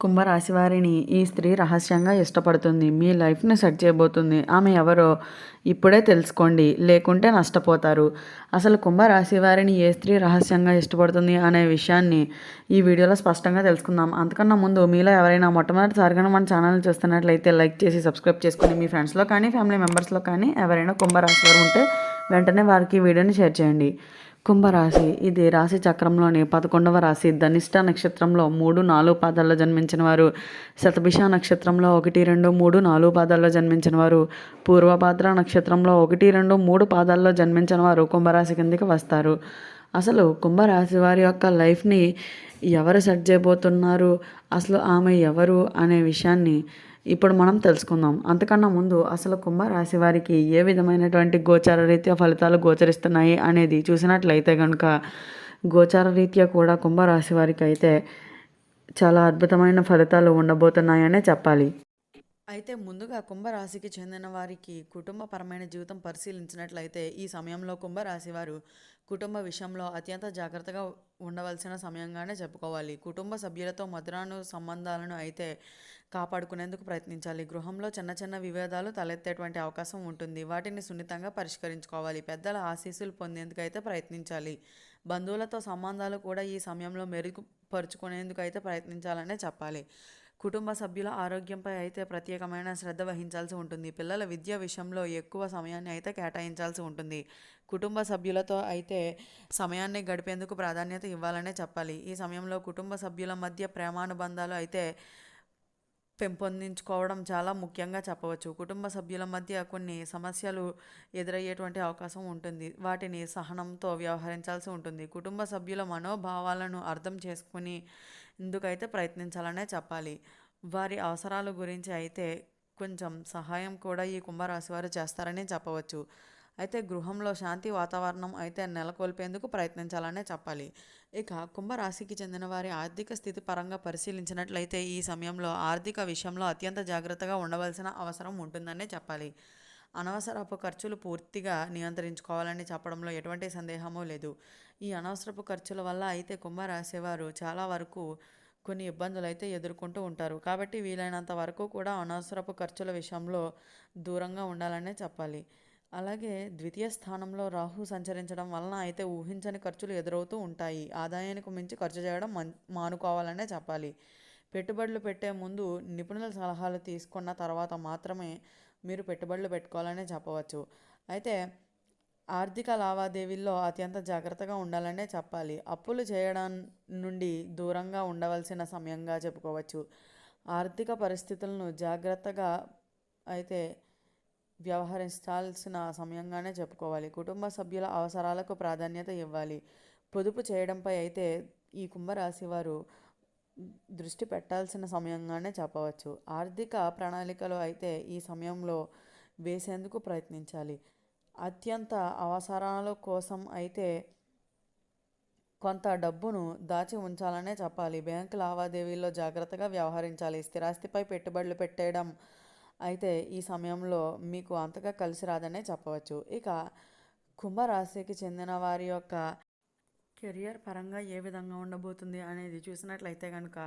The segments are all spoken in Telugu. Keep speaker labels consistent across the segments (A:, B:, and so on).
A: కుంభరాశి వారిని ఈ స్త్రీ రహస్యంగా ఇష్టపడుతుంది. మీ లైఫ్ని సెట్ చేయబోతుంది. ఆమె ఎవరో ఇప్పుడే తెలుసుకోండి. లేకుంటే నష్టపోతారు. అసలు కుంభరాశి వారిని ఏ స్త్రీ రహస్యంగా ఇష్టపడుతుంది అనే విషయాన్ని ఈ వీడియోలో స్పష్టంగా తెలుసుకుందాం. అంతకన్నా ముందు మీలో ఎవరైనా మొట్టమొదటిసారిగా మన ఛానల్ చూస్తున్నట్లయితే లైక్ చేసి సబ్స్క్రైబ్ చేసుకుని మీ ఫ్రెండ్స్లో కానీ ఫ్యామిలీ మెంబర్స్లో కానీ ఎవరైనా కుంభరాశి వారు ఉంటే వెంటనే వారికి ఈ వీడియోని షేర్ చేయండి. కుంభరాశి. ఇది రాశి చక్రంలోని పదకొండవ రాశి. ధనిష్ట నక్షత్రంలో మూడు నాలుగు పాదాల్లో జన్మించిన వారు. శతభిష నక్షత్రంలో ఒకటి రెండు మూడు నాలుగు పాదాల్లో జన్మించిన వారు. పూర్వభాద్ర నక్షత్రంలో ఒకటి రెండు మూడు పాదాల్లో జన్మించిన వారు కుంభరాశి కిందకి వస్తారు. అసలు కుంభరాశి వారి యొక్క లైఫ్ని ఎవరు సెట్ చేయబోతున్నారు? అసలు ఆమె ఎవరు? అనే విషయాన్ని ఇప్పుడు మనం తెలుసుకుందాం. అంతకన్నా ముందు అసలు కుంభరాశి వారికి ఏ విధమైనటువంటి గోచార రీత్యా ఫలితాలు గోచరిస్తున్నాయి అనేది చూసినట్లయితే కనుక గోచార రీత్యా కూడా కుంభరాశి వారికి అయితే చాలా అద్భుతమైన ఫలితాలు ఉండబోతున్నాయనే చెప్పాలి. అయితే ముందుగా కుంభరాశికి చెందిన వారికి కుటుంబపరమైన జీవితం పరిశీలించినట్లయితే ఈ సమయంలో కుంభరాశి వారు కుటుంబ విషయంలో అత్యంత జాగ్రత్తగా ఉండవలసిన సమయంగానే చెప్పుకోవాలి. కుటుంబ సభ్యులతో మధురాను సంబంధాలను అయితే కాపాడుకునేందుకు ప్రయత్నించాలి. గృహంలో చిన్న చిన్న విభేదాలు తలెత్తేటువంటి అవకాశం ఉంటుంది. వాటిని సున్నితంగా పరిష్కరించుకోవాలి. పెద్దల ఆశీస్సులు పొందేందుకు అయితే ప్రయత్నించాలి. బంధువులతో సంబంధాలు కూడా ఈ సమయంలో మెరుగుపరుచుకునేందుకు అయితే ప్రయత్నించాలనే చెప్పాలి. కుటుంబ సభ్యుల ఆరోగ్యంపై అయితే ప్రత్యేకమైన శ్రద్ధ వహించాల్సి ఉంటుంది. పిల్లల విద్య విషయంలో ఎక్కువ సమయాన్ని అయితే కేటాయించాల్సి ఉంటుంది. కుటుంబ సభ్యులతో అయితే సమయాన్ని గడిపేందుకు ప్రాధాన్యత ఇవ్వాలనే చెప్పాలి. ఈ సమయంలో కుటుంబ సభ్యుల మధ్య ప్రేమానుబంధాలు అయితే పెంపొందించుకోవడం చాలా ముఖ్యంగా చెప్పవచ్చు. కుటుంబ సభ్యుల మధ్య కొన్ని సమస్యలు ఎదురయ్యేటువంటి అవకాశం ఉంటుంది. వాటిని సహనంతో వ్యవహరించాల్సి ఉంటుంది. కుటుంబ సభ్యుల మనోభావాలను అర్థం చేసుకుని ఇందుకైతే ప్రయత్నించాలనే చెప్పాలి. వారి అవసరాల గురించి అయితే కొంచెం సహాయం కూడా ఈ కుంభరాశి వారు చేస్తారని చెప్పవచ్చు. అయితే గృహంలో శాంతి వాతావరణం అయితే నెలకొల్పేందుకు ప్రయత్నించాలనే చెప్పాలి. ఇక కుంభరాశికి చెందిన వారి ఆర్థిక స్థితి పరంగా పరిశీలించినట్లయితే ఈ సమయంలో ఆర్థిక విషయంలో అత్యంత జాగ్రత్తగా ఉండవలసిన అవసరం ఉంటుందనే చెప్పాలి. అనవసరపు ఖర్చులు పూర్తిగా నియంత్రించుకోవాలని చెప్పడంలో ఎటువంటి సందేహమూ లేదు. ఈ అనవసరపు ఖర్చుల వల్ల అయితే కుంభరాశివారు చాలా వరకు కొన్ని ఇబ్బందులు అయితే ఎదుర్కొంటూ ఉంటారు. కాబట్టి వీలైనంత వరకు కూడా అనవసరపు ఖర్చుల విషయంలో దూరంగా ఉండాలనే చెప్పాలి. అలాగే ద్వితీయ స్థానంలో రాహు సంచరించడం వలన అయితే ఊహించని ఖర్చులు ఎదురవుతూ ఉంటాయి. ఆదాయానికి మించి ఖర్చు చేయడం మన్ మానుకోవాలనే చెప్పాలి. పెట్టుబడులు పెట్టే ముందు నిపుణుల సలహాలు తీసుకున్న తర్వాత మాత్రమే మీరు పెట్టుబడులు పెట్టుకోవాలనే చెప్పవచ్చు. అయితే ఆర్థిక లావాదేవీల్లో అత్యంత జాగ్రత్తగా ఉండాలనే చెప్పాలి. అప్పులు చేయడం నుండి దూరంగా ఉండవలసిన సమయంగా చెప్పుకోవచ్చు. ఆర్థిక పరిస్థితులను జాగ్రత్తగా అయితే వ్యవహరించాల్సిన సమయంగానే చెప్పుకోవాలి. కుటుంబ సభ్యుల అవసరాలకు ప్రాధాన్యత ఇవ్వాలి. పొదుపు చేయడంపై అయితే ఈ కుంభరాశి వారు దృష్టి పెట్టాల్సిన సమయంగానే చెప్పవచ్చు. ఆర్థిక ప్రణాళికలు అయితే ఈ సమయంలో వేసేందుకు ప్రయత్నించాలి. అత్యంత అవసరాల కోసం అయితే కొంత డబ్బును దాచి ఉంచాలనే చెప్పాలి. బ్యాంకు లావాదేవీల్లో జాగ్రత్తగా వ్యవహరించాలి. స్థిరాస్తిపై పెట్టుబడులు పెట్టేయడం అయితే ఈ సమయంలో మీకు అంతగా కలిసి రాదనే చెప్పవచ్చు. ఇక కుంభరాశికి చెందిన వారి యొక్క కెరియర్ పరంగా ఏ విధంగా ఉండబోతుంది అనేది చూసినట్లయితే కనుక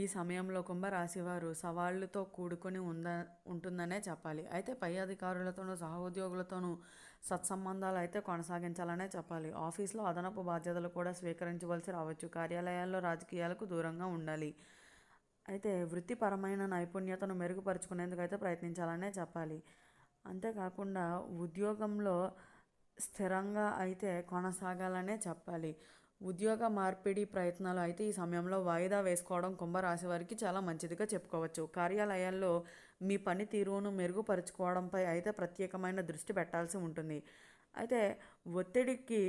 A: ఈ సమయంలో కుంభరాశివారు సవాళ్ళతో సవాళ్ళతో కూడుకొని ఉంద ఉంటుందనే చెప్పాలి. అయితే పై అధికారులతోనూ సహోద్యోగులతోనూ సత్సంబంధాలు అయితే కొనసాగించాలనే చెప్పాలి. ఆఫీస్లో అదనపు బాధ్యతలు కూడా స్వీకరించవలసి రావచ్చు. కార్యాలయాల్లో రాజకీయాలకు దూరంగా ఉండాలి. అయితే వృత్తిపరమైన నైపుణ్యతను మెరుగుపరుచుకునేందుకు అయితే ప్రయత్నించాలనే చెప్పాలి. అంతేకాకుండా ఉద్యోగంలో స్థిరంగా అయితే కొనసాగాలనే చెప్పాలి. ఉద్యోగ మార్పిడి ప్రయత్నాలు అయితే ఈ సమయంలో వాయిదా వేసుకోవడం కుంభరాశి వారికి చాలా మంచిదిగా చెప్పుకోవచ్చు. కార్యాలయాల్లో మీ పనితీరును మెరుగుపరుచుకోవడంపై అయితే ప్రత్యేకమైన దృష్టి పెట్టాల్సి ఉంటుంది. అయితే ఒత్తిడికి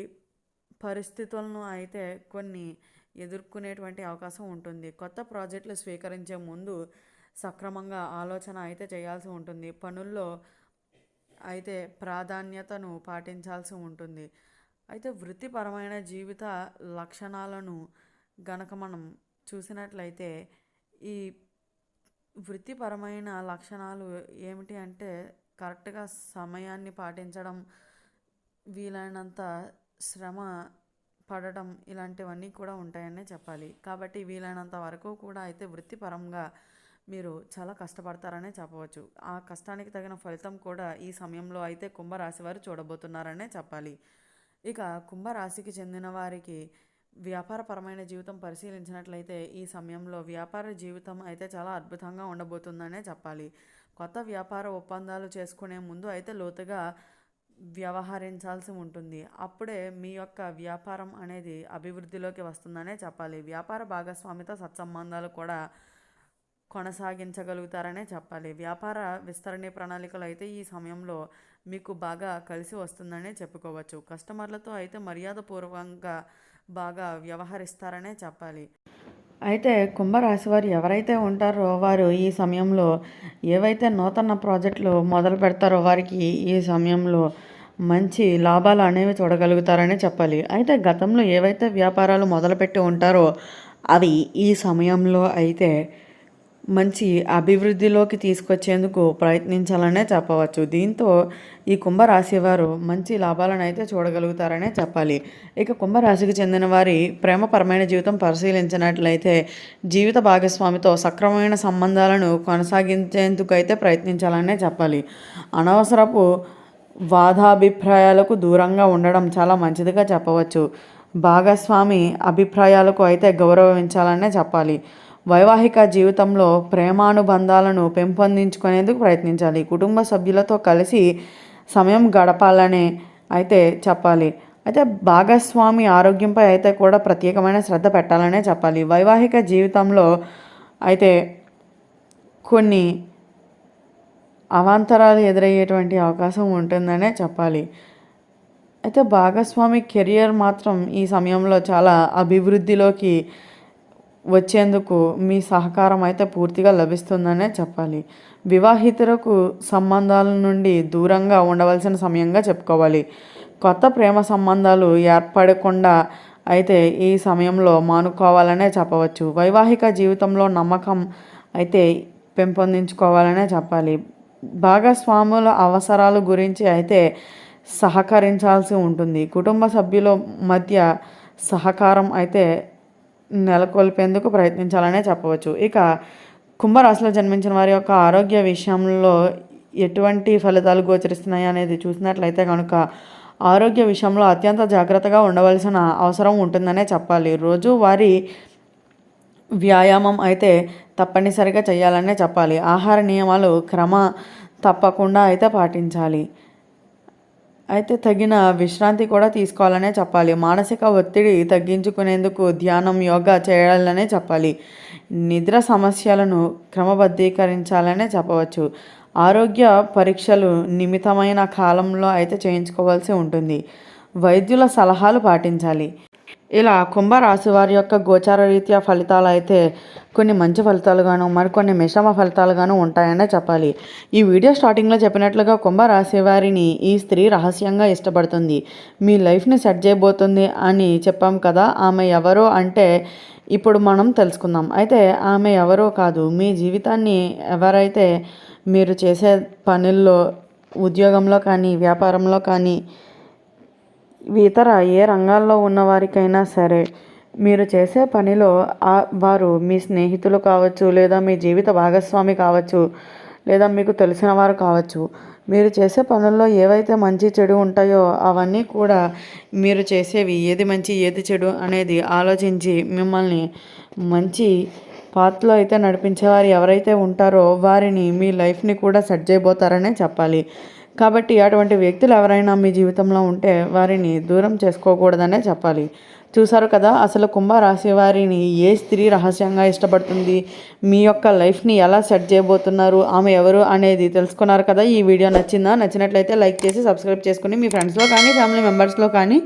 A: పరిస్థితులను అయితే కొన్ని ఎదుర్కొనేటువంటి అవకాశం ఉంటుంది. కొత్త ప్రాజెక్టులు స్వీకరించే ముందు సక్రమంగా ఆలోచన అయితే చేయాల్సి ఉంటుంది. పనుల్లో అయితే ప్రాధాన్యతను పాటించాల్సి ఉంటుంది. అయితే వృత్తిపరమైన జీవిత లక్షణాలను గనక మనం చూసినట్లయితే ఈ వృత్తిపరమైన లక్షణాలు ఏమిటి అంటే కరెక్ట్గా సమయాన్ని పాటించడం వీలైనంత శ్రమ పడటం ఇలాంటివన్నీ కూడా ఉంటాయనే చెప్పాలి. కాబట్టి వీలైనంత వరకు కూడా అయితే వృత్తిపరంగా మీరు చాలా కష్టపడతారనే చెప్పవచ్చు. ఆ కష్టానికి తగిన ఫలితం కూడా ఈ సమయంలో అయితే కుంభరాశి వారు చూడబోతున్నారనే చెప్పాలి. ఇక కుంభరాశికి చెందిన వారికి వ్యాపారపరమైన జీవితం పరిశీలించినట్లయితే ఈ సమయంలో వ్యాపార జీవితం అయితే చాలా అద్భుతంగా ఉండబోతుందనే చెప్పాలి. కొత్త వ్యాపార ఒప్పందాలు చేసుకునే ముందు అయితే లోతుగా వ్యవహరించాల్సి ఉంటుంది. అప్పుడే మీ యొక్క వ్యాపారం అనేది అభివృద్ధిలోకి వస్తుందనే చెప్పాలి. వ్యాపార భాగస్వామితో సత్సంబంధాలు కూడా కొనసాగించగలుగుతారనే చెప్పాలి. వ్యాపార విస్తరణ ప్రణాళికలు అయితే ఈ సమయంలో మీకు బాగా కలిసి వస్తుందనే చెప్పుకోవచ్చు. కస్టమర్లతో అయితే మర్యాదపూర్వకంగా బాగా వ్యవహరిస్తారనే చెప్పాలి. అయితే కుంభరాశి వారు ఎవరైతే ఉంటారో వారు ఈ సమయంలో ఏవైతే నూతన ప్రాజెక్టులు మొదలు పెడతారో వారికి ఈ సమయంలో మంచి లాభాలు అనేవి చూడగలుగుతారనే చెప్పాలి. అయితే గతంలో ఏవైతే వ్యాపారాలు మొదలుపెట్టి ఉంటారో అవి ఈ సమయంలో అయితే మంచి అభివృద్ధిలోకి తీసుకొచ్చేందుకు ప్రయత్నించాలనే చెప్పవచ్చు. దీంతో ఈ కుంభరాశి వారు మంచి లాభాలను అయితే చూడగలుగుతారనే చెప్పాలి. ఇక కుంభరాశికి చెందిన వారి ప్రేమపరమైన జీవితం పరిశీలించినట్లయితే జీవిత భాగస్వామితో సక్రమమైన సంబంధాలను కొనసాగించేందుకు అయితే ప్రయత్నించాలనే చెప్పాలి. అనవసరపు వాదాభిప్రాయాలకు దూరంగా ఉండడం చాలా మంచిదిగా చెప్పవచ్చు. భాగస్వామి అభిప్రాయాలకు అయితే గౌరవించాలనే చెప్పాలి. వైవాహిక జీవితంలో ప్రేమానుబంధాలను పెంపొందించుకునేందుకు ప్రయత్నించాలి. కుటుంబ సభ్యులతో కలిసి సమయం గడపాలనే అయితే చెప్పాలి. అయితే భాగస్వామి ఆరోగ్యంపై అయితే కూడా ప్రత్యేకమైన శ్రద్ధ పెట్టాలనే చెప్పాలి. వైవాహిక జీవితంలో అయితే కొన్ని అవాంతరాలు ఎదురయ్యేటువంటి అవకాశం ఉంటుందనే చెప్పాలి. అయితే భాగస్వామి కెరియర్ మాత్రం ఈ సమయంలో చాలా అభివృద్ధిలోకి వచ్చేందుకు మీ సహకారం అయితే పూర్తిగా లభిస్తుందనే చెప్పాలి. వివాహితులకు సంబంధాల నుండి దూరంగా ఉండవలసిన సమయంగా చెప్పుకోవాలి. కొత్త ప్రేమ సంబంధాలు ఏర్పడకుండా అయితే ఈ సమయంలో మానుకోవాలనే చెప్పవచ్చు. వైవాహిక జీవితంలో నమ్మకం అయితే పెంపొందించుకోవాలనే చెప్పాలి. భాగస్వాముల అవసరాల గురించి అయితే సహకరించాల్సి ఉంటుంది. కుటుంబ సభ్యుల మధ్య సహకారం అయితే నెలకొల్పేందుకు ప్రయత్నించాలనే చెప్పవచ్చు. ఇక కుంభరాశిలో జన్మించిన వారి యొక్క ఆరోగ్య విషయంలో ఎటువంటి ఫలితాలు గోచరిస్తున్నాయి అనేది చూసినట్లయితే కనుక ఆరోగ్య విషయంలో అత్యంత జాగ్రత్తగా ఉండవలసిన అవసరం ఉంటుందనే చెప్పాలి. రోజు వారి వ్యాయామం అయితే తప్పనిసరిగా చేయాలనే చెప్పాలి. ఆహార నియమాలు క్రమ తప్పకుండా అయితే పాటించాలి. అయితే తగిన విశ్రాంతి కూడా తీసుకోవాలనే చెప్పాలి. మానసిక ఒత్తిడి తగ్గించుకునేందుకు ధ్యానం యోగా చేయాలనే చెప్పాలి. నిద్ర సమస్యలను క్రమబద్ధీకరించాలనే చెప్పవచ్చు. ఆరోగ్య పరీక్షలు నిమితమైన కాలంలో అయితే చేయించుకోవాల్సి ఉంటుంది. వైద్యుల సలహాలు పాటించాలి. ఇలా కుంభరాశి వారి యొక్క గోచార రీత్యా ఫలితాలు అయితే కొన్ని మంచి ఫలితాలుగాను మరికొన్ని మిశ్రమ ఫలితాలుగాను ఉంటాయనే చెప్పాలి. ఈ వీడియో స్టార్టింగ్లో చెప్పినట్లుగా కుంభరాశి వారిని ఈ స్త్రీ రహస్యంగా ఇష్టపడుతుంది. మీ లైఫ్ని సెట్ చేయబోతుంది అని చెప్పాం కదా ఆమె ఎవరో అంటే ఇప్పుడు మనం తెలుసుకుందాం. అయితే ఆమె ఎవరో కాదు మీ జీవితాన్ని ఎవరైతే మీరు చేసే పనుల్లో ఉద్యోగంలో కానీ వ్యాపారంలో కానీ ఇతర ఏ రంగాల్లో ఉన్నవారికైనా సరే మీరు చేసే పనిలో వారు మీ స్నేహితులు కావచ్చు లేదా మీ జీవిత భాగస్వామి కావచ్చు లేదా మీకు తెలిసిన వారు కావచ్చు మీరు చేసే పనుల్లో ఏవైతే మంచి చెడు ఉంటాయో అవన్నీ కూడా మీరు చేసేవి. ఏది మంచి ఏది చెడు అనేది ఆలోచించి మిమ్మల్ని మంచి పాత్లో అయితే నడిపించేవారు ఎవరైతే ఉంటారో వారిని మీ లైఫ్ని కూడా సెట్ చేయబోతారనే చెప్పాలి. కాబట్టి అటువంటి వ్యక్తులు ఎవరైనా మీ జీవితంలో ఉంటే వారిని దూరం చేసుకోకూడదనే చెప్పాలి. చూసారు కదా అసలు కుంభరాశి వారిని ఏ స్త్రీ రహస్యంగా ఇష్టపడుతుంది? మీ యొక్క లైఫ్ని ఎలా సెట్ చేయబోతున్నారు? ఆమె ఎవరు అనేది తెలుసుకున్నారు కదా ఈ వీడియో నచ్చిందా? నచ్చినట్లయితే లైక్ చేసి సబ్స్క్రైబ్ చేసుకుని మీ ఫ్రెండ్స్లో కానీ ఫ్యామిలీ మెంబర్స్లో కానీ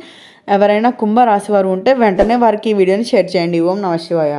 A: ఎవరైనా కుంభరాశి వారు ఉంటే వెంటనే వారికి ఈ వీడియోని షేర్ చేయండి. ఓం నమ శివాయ.